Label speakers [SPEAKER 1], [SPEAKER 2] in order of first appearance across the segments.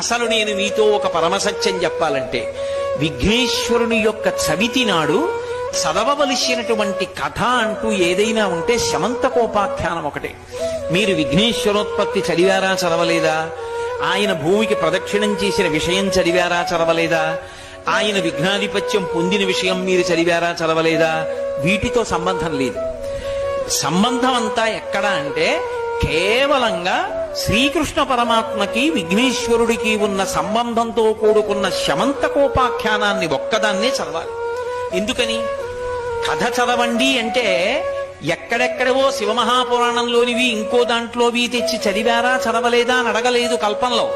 [SPEAKER 1] అసలు నేను మీతో ఒక పరమసత్యం చెప్పాలంటే విఘ్నేశ్వరుని యొక్క చవితి నాడు చదవవలసినటువంటి కథ అంటూ ఏదైనా ఉంటే శమంతకోపాఖ్యానం ఒకటే. మీరు విఘ్నేశ్వరోత్పత్తి చదివారా చదవలేదా? ఆయన భూమికి ప్రదక్షిణం చేసిన విషయం చదివారా చదవలేదా? ఆయన విఘ్నాధిపత్యం పొందిన విషయం మీరు చదివారా చదవలేదా? వీటితో సంబంధం లేదు. సంబంధం అంతా ఎక్కడ అంటే కేవలంగా శ్రీకృష్ణ పరమాత్మకి విఘ్నేశ్వరుడికి ఉన్న సంబంధంతో కూడుకున్న శమంతకోపాఖ్యానాన్ని ఒక్కదాన్నే చదవాలి. ఎందుకని? కథ చదవండి అంటే ఎక్కడెక్కడవో శివమహాపురాణంలోనివి ఇంకో దాంట్లోవి తెచ్చి చదివారా చదవలేదా అని అడగలేదు కల్పనలో.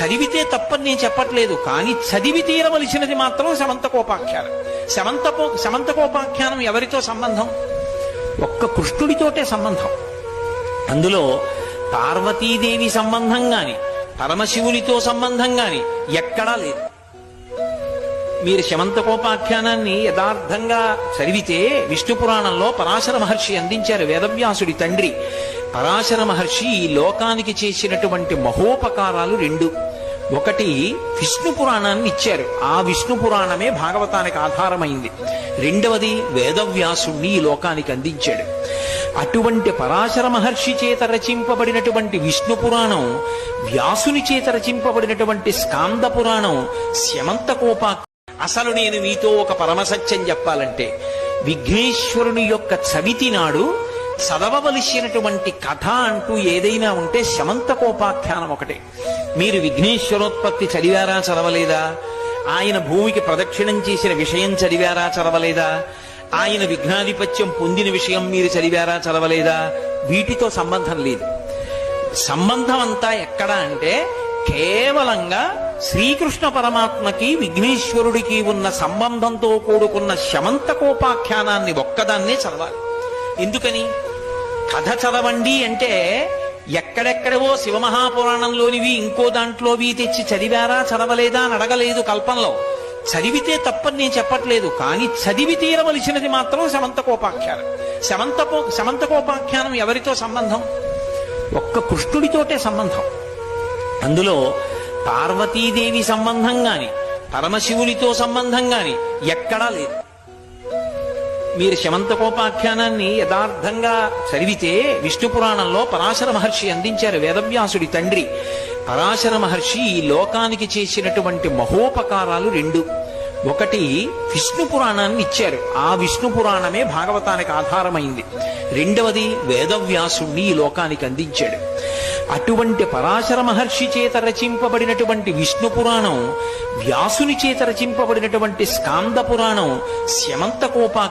[SPEAKER 1] చదివితే తప్పని నేను చెప్పట్లేదు కానీ చదివి తీరవలసినది మాత్రం శమంతకోపాఖ్యానం. శమంతపో శమంతకోపాఖ్యానం ఎవరితో సంబంధం? ఒక్క కృష్ణుడితోటే సంబంధం. అందులో పార్వతీదేవి సంబంధం గాని పరమశివునితో సంబంధం గాని ఎక్కడా లేదు. మీరు శమంతకోపాఖ్యానాన్ని యథార్థంగా చదివితే విష్ణు పురాణంలో పరాశర మహర్షి అందించారు వేదవ్యాసుడి తండ్రి. పరాశర మహర్షి ఈ లోకానికి చేసినటువంటి మహోపకారాలు రెండు. ఒకటి విష్ణు పురాణాన్ని ఇచ్చారు. ఆ విష్ణు పురాణమే భాగవతానికి ఆధారమైంది. రెండవది వేదవ్యాసుణ్ణి ఈ లోకానికి అందించాడు. అటువంటి పరాశర మహర్షి చేత రచింపబడినటువంటి విష్ణు పురాణం వ్యాసుని చేత రచింపబడినటువంటి స్కాంద పురాణం శమంతకోపా అసలు నేను మీతో ఒక పరమసత్యం చెప్పాలంటే విఘ్నేశ్వరుని యొక్క చవితి నాడు చదవవలసినటువంటి కథ అంటూ ఏదైనా ఉంటే శమంతకోపాఖ్యానం ఒకటే. మీరు విఘ్నేశ్వరోత్పత్తి చదివారా చదవలేదా? ఆయన భూమికి ప్రదక్షిణం చేసిన విషయం చదివారా చదవలేదా? ఆయన విఘ్నాధిపత్యం పొందిన విషయం మీరు చదివారా చదవలేదా? వీటితో సంబంధం లేదు. సంబంధం అంతా ఎక్కడ అంటే కేవలంగా శ్రీకృష్ణ పరమాత్మకి విఘ్నేశ్వరుడికి ఉన్న సంబంధంతో కూడుకున్న శమంతకోపాఖ్యానాన్ని ఒక్కదాన్నే చదవాలి. ఎందుకని? కథ చదవండి అంటే ఎక్కడెక్కడవో శివమహాపురాణంలోనివి ఇంకో దాంట్లోవి తెచ్చి చదివారా చదవలేదా అని అడగలేదు కల్పంలో. చదివితే తప్పని నేను చెప్పట్లేదు కానీ చదివి తీరవలసినది మాత్రం సమంతకోపాఖ్యానం శమంతకో సమంతకోపాఖ్యానం ఎవరితో సంబంధం? ఒక్క కృష్ణుడితోటే సంబంధం. అందులో పార్వతీదేవి సంబంధం గాని పరమశివునితో సంబంధం గాని ఎక్కడా లేదు. మీరు శమంతకోపాఖ్యానాన్ని యథార్థంగా చదివితే విష్ణు పురాణంలో పరాశర మహర్షి అందించారు వేదవ్యాసుడి తండ్రి. పరాశర మహర్షి ఈ లోకానికి చేసినటువంటి మహోపకారాలు రెండు. ఒకటి విష్ణు పురాణాన్ని ఇచ్చారు. ఆ విష్ణు పురాణమే భాగవతానికి ఆధారమైంది. రెండవది వేదవ్యాసుణ్ణి ఈ లోకానికి అందించాడు. అటువంటి పరాశర మహర్షి చేత రచింపబడినటువంటి విష్ణు పురాణం వ్యాసుని చేత రచింపబడినటువంటి స్కాంద పురాణం శమంతకోపా